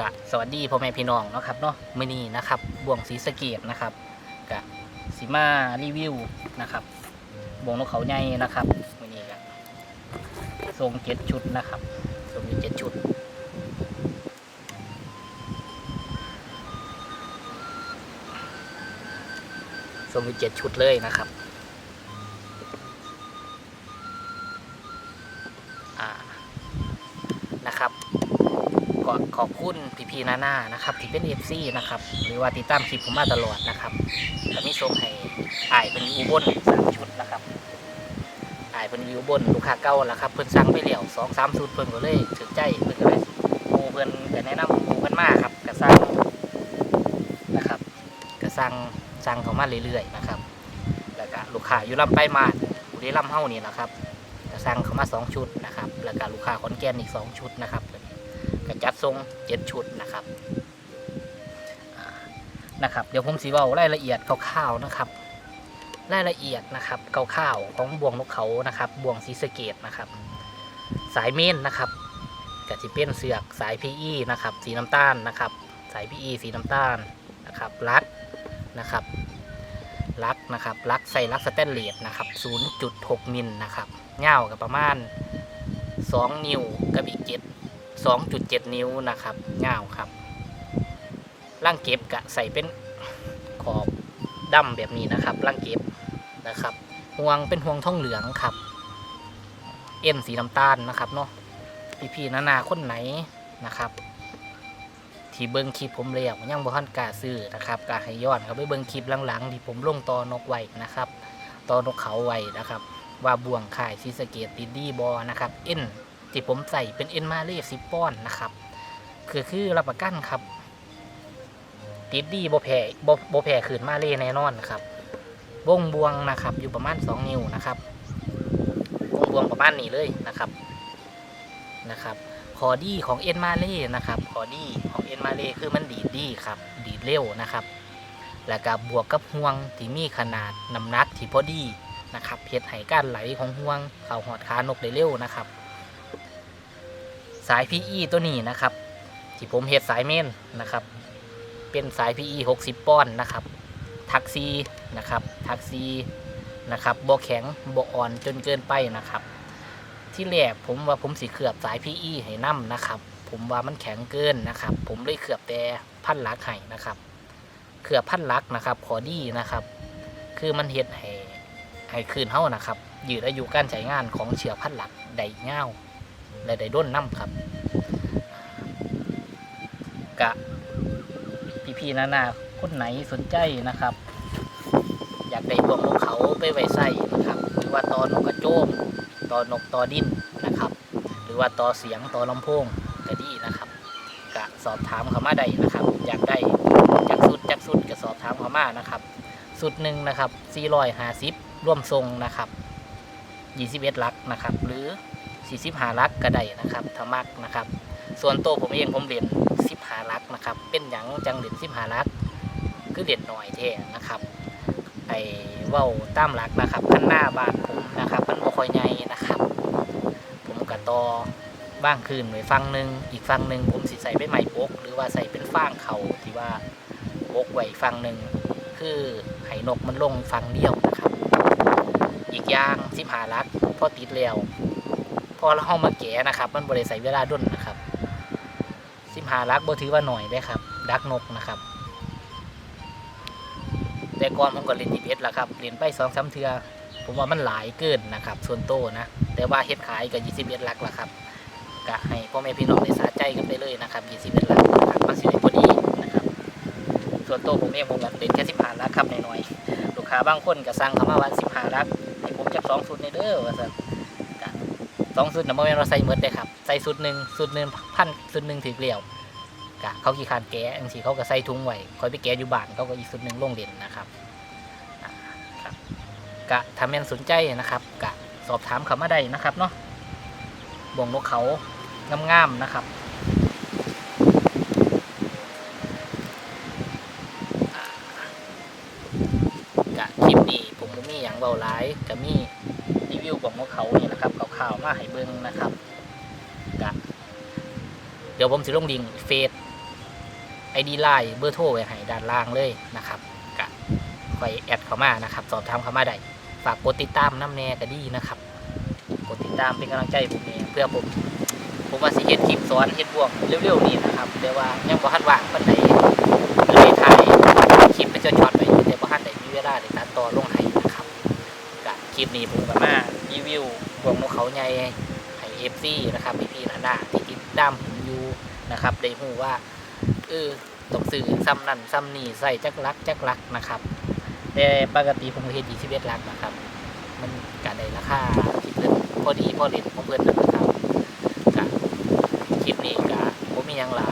กะสวัสดีพ่อแม่พี่น้องเนาะครับเนาะมื้อนี้นะครับบ่วงสีสเกตนะครับกะสิมารีวิวนะครับบ่วงนกเขาใหญ่นะครับมื้อนี้กะส่งเจ็ดชุดนะครับส่งเจ็ดชุดส่งเจ็ดชุดเลยนะครับ อบคุณพี่พีนาน่านะครับที่เป็นเอฟซีนะครับหรือว่าติดตามคลิปผมมาตลอดนะครับก็มีส่งให้อายเป็นยูบนสามชุดนะครับอายเป็นยูบนลูกค้าเก่าแล้วครับเพิ่นสั่งไปแล้วสองสามชุดเพิ่นก็เลยถึกใจเพิ่นก็เลยหมูเพิ่นก็แนะนำหมูเพิ่นมากครับก็สั่งนะครับก็สั่งสั่งเขามาเรื่อยๆนะครับแล้วก็ลูกค้าอยู่ลำไปลายมาดบุรีรัมย์เฮ้านี่แหละครับก็สั่งเขามาสองชุดนะครับ แล้วก็ลูกค้าขอนแก่นอีกสองชุดนะครับ ก็จัดทรงเจ็ดชุดนะครับนะครับ เดี๋ยวผมสีเว้ารายละเอียดคร่าวๆนะครับ รายละเอียดนะครับคร่าวๆของบ่วงนกเขานะครับบ่วงสีสเกตนะครับ สายเมนนะครับก็จะเป็นเสือกสาย PE นะครับสีน้ำตาลนะครับ สาย PE สีน้ำตาลนะครับลักนะครับลักนะครับลักใส่ลักสแตนเลสนะครับ 0.6 มิลนะครับเง่าวกับประมาณ 2 นิ้วกับอีก7 2.7 นิ้วนะครับเงาวครับล่างเก็บกะใส่เป็นขอบดำแบบนี้นะครับล่างเก็บนะครับห่วงเป็นห่วงท่องเหลืองครับ เอ็นสีน้ำตาลนะครับเนาะพี่ๆนานาคนไหนนะครับ ที่เบิ้งคลิปผมเรียกยังบ่ทันกาซื้อนะครับกาให้ย้อนครับไปเบิ้งคลิปหลังๆ ที่ผมลงตอนกไว้นะครับตอนกเขาไว้นะครับ ว่าบ่วงข่ายซีสเกตติดดีบอนะครับเอ็น ที่ผมใส่เป็นเอ็นมาเล่สิป้อนนะครับคือคือรับประกันครับ ติดดีโบแผ่โบโบแผ่ขืนมาเล่แน่นอนครับวงบวงนะครับ อยู่ประมาณ 2 นิ้วนะครับวงบวงประมาณนี้เลยนะครับนะครับขอดีของเอ็นมาเล่นะครับขอดีของเอ็นมาเล่คือมันดีดดีครับ ดีดเร็วนะครับแล้วก็บวกกับห่วงที่มีขนาดน้ำหนักที่พอดีนะครับเพชรไห้การไหลของห่วงเข่าหอดขานกได้เร็วนะครับ สาย PE ตัวนี้นะครับที่ผมเฮ็ดสายเมนนะครับ เป็นสาย PE 60ป้อนด์นะครับ ทักซีนะครับทักซีนะครับบ่แข็งบ่อ่อนจนเกินไปนะครับ ที่แรกผมว่าผมสิเขือบสาย PE ให้นํนะครับ ผมว่ามันแข็งเกินนะครับ ผมเลยเขือบแต่พันลักให้นะครับเขือบพันลักนะครับขอดีนะครับ คือมันเฮ็ดให้ให้คืนเฮานะครับยืดอายุการใช้งานของเชือกพันลักได้ยา และได้ด้นน้ำครับกะพี่ๆนานาคนไหนสนใจนะครับ อยากได้พวกนกเขาไปไว้ใส่นะครับ หรือว่าตอนกกระโจมตอนกตอดินนะครับ หรือว่าตอเสียงตอลำโพงก็ดีนะครับกะสอบถามเขามาได้นะครับ อยากได้จากสุดจากสุดก็สอบถามเขามานะครับ สุดหนึ่งนะครับ450ร่วมทรงนะครับ21ลักนะครับ หรือ 45ลักก็ได้นะครับถ้ามักนะครับ ส่วนตัวผมเองผมเรียน15ลักนะครับ เป็นหยังจังเรียน15ลักคือเรียนหน่อยแท้นะครับไอ้ว้าตามหลักนะครับพันหน้าบ้านผมนะครับมันบ่ค่อยใหญ่นะครับ ผมก็ต่อบ้างคืนไว้ฟังหนึ่งอีกฟังหนึ่งผมสิใส่เป็นไม้ปกหรือว่าใส่เป็นฟางเขาที่ว่าปกไว้ฟังหนึ่งคือไห้นกมันลงฟังเดียวนะครับ อีกอย่าง15ลักพอติดแล้ว พอเราเข้ามาแกะนะครับ มันบริใส่เวลาด้นนะครับสิบหาลักบ่ถือว่าหน่อยได้ครับ ดักนกนะครับ แต่ก่อนผมก็เล่นยีเพชรละครับเล่นไปสองสามเทือผมว่ามันหลายเกินนะครับ ส่วนโตนะ แต่ว่าเฮ็ดขายก็ยี่สิบเอ็ดลักละครับกะให้พ่อแม่พี่น้องได้สาใจกันไปเลยนะครับยี่สิบเอ็ดลักนะครับมันสิได้พอดีนะครับ ส่วนโตผมเองผมก็เล่นแค่สิบห้าลักครับหน่อยๆลูกค้าบางคนก็สั่งเข้ามาว่าสิบห้าลักให้ผมจับสองสูตรในเด้อว่าซั่น สองสุดนะโมเมนเราใส่เมดเลยครับใส่สุดหนึ่งสุดหนึ่งพันสุดหนึ่งถือเกลียวกะเขาขี่คานแกะอังสีเขาก็ใส่ถุงไว้คอยไปแกะอยู่บ้านเขาก็อีกสุดหนึ่งลงเด่นนะครับครับกะทำแมนสนใจนะครับกะสอบถามเขามาได้นะครับเนาะบ่งนกเขางามๆนะครับกะคลิปนี้ผมบ่มีอย่างเบาหลายกะมีรีวิวของพวกเขานี่นะครับ ข่าวมาให้เบิ่งนะครับกะเดี๋ยวผมสิลงลิงก์เฟซ ID Line เบอร์โทรไว้ให้ด้านล่างเลยนะครับก็คอยแอดเข้ามานะครับ สอบถามเข้ามาได้ฝากกดติดตามน้ำแน่ก็ดีนะครับกดติดตามเป็นกำลังใจผมเนี่ยเพื่อผมผมว่าสิเฮ็ดคลิปสอนเฮ็ดบวกเร็วๆนี้นะครับแต่ว่ายังบ่ทันว่างปานใดเลยถ่ายคลิปเป็นช็อตๆไปอยู่แต่บ่ทันได้มีเวลาได้ตัดต่อลงให้นะครับก็คลิปนี้ผมก็ นาใหญ่ให้ FC นะครับพี่พี่หนาที่ติดตามผมอยู่นะครับได้หูว่าเออต้องซื้อซ้ำนั่นซ้ำนี่ใส่จักลักจักลักนะครับแต่ปกติผมก็เอ็ดลักนะครับ มันก็ได้ราคาที่เพิ่นพอดีพอเล่นของเพิ่นนะครับก็คลิปนี้ก็ผมมียังหลาย